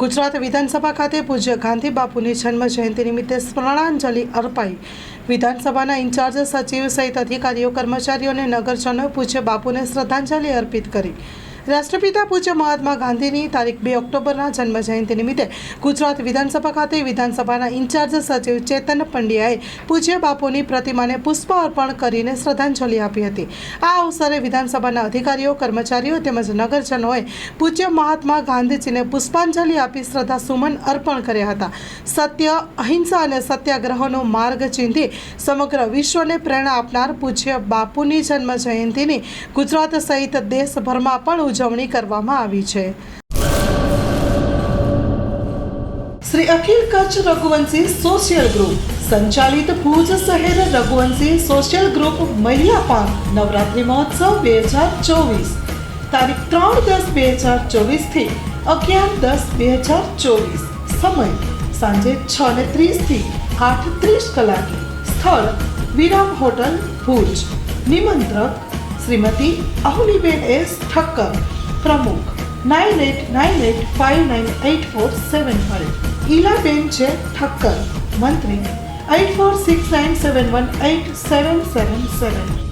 ગુજરાત વિધાનસભા ખાતે પૂજ્ય ગાંધી બાપુની જન્મ જયંતિ નિમિત્તે સ્મરણાંજલિ અર્પાઈ. વિધાનસભાના ઇન્ચાર્જ સચિવ સહિત અધિકારીઓ, કર્મચારીઓ અને નગરજનોએ પૂજ્ય બાપુને શ્રદ્ધાંજલિ અર્પિત કરી. રાષ્ટ્રપિતા પૂજ્ય મહાત્મા ગાંધીની તારીખ બે ઓક્ટોબરના જન્મ જયંતિ નિમિત્તે ગુજરાત વિધાનસભા ખાતે વિધાનસભાના ઇન્ચાર્જ સચિવ ચેતન પંડ્યાએ પૂજ્ય બાપુની પ્રતિમાને પુષ્પ અર્પણ કરીને શ્રદ્ધાંજલિ આપી હતી. આ અવસરે વિધાનસભાના અધિકારીઓ, કર્મચારીઓ તેમજ નગરજનોએ પૂજ્ય મહાત્મા ગાંધીજીને પુષ્પાંજલિ આપી શ્રદ્ધા સુમન અર્પણ કર્યા હતા. સત્ય, અહિંસા અને સત્યાગ્રહનો માર્ગ ચીંધી સમગ્ર વિશ્વને પ્રેરણા આપનાર પૂજ્ય બાપુની જન્મ જયંતિની ગુજરાત સહિત દેશભરમાં પણ ઉજવણી કરવામાં આવી છે. શ્રી અખિલ કચ્છ રઘુવંશી સોશિયલ ગ્રુપ સંચાલિત ભુજ શહેર રઘુવંશી સોશિયલ ગ્રુપ મહિલા પાંખ નવરાત્રિ મહોત્સવ બે હજાર ચોવીસ. તારીખ ત્રણ દસ બે હજાર ચોવીસથી અગિયાર દસ બે હજાર ચોવીસ. સમય સાંજે છ ને ત્રીસથી આઠ ત્રીસ કલાકે. સ્થળ વિરામ હોટલ ભુજ. નિમંત્રક શ્રીમતી અહુલીબેન એસ ઠક્કર. પ્રમુખ nine eight nine eight five nine eight four seven five. Ilaben છે ઠક્કર. મંત્રી. Eight four six nine seven one eight seven seven seven.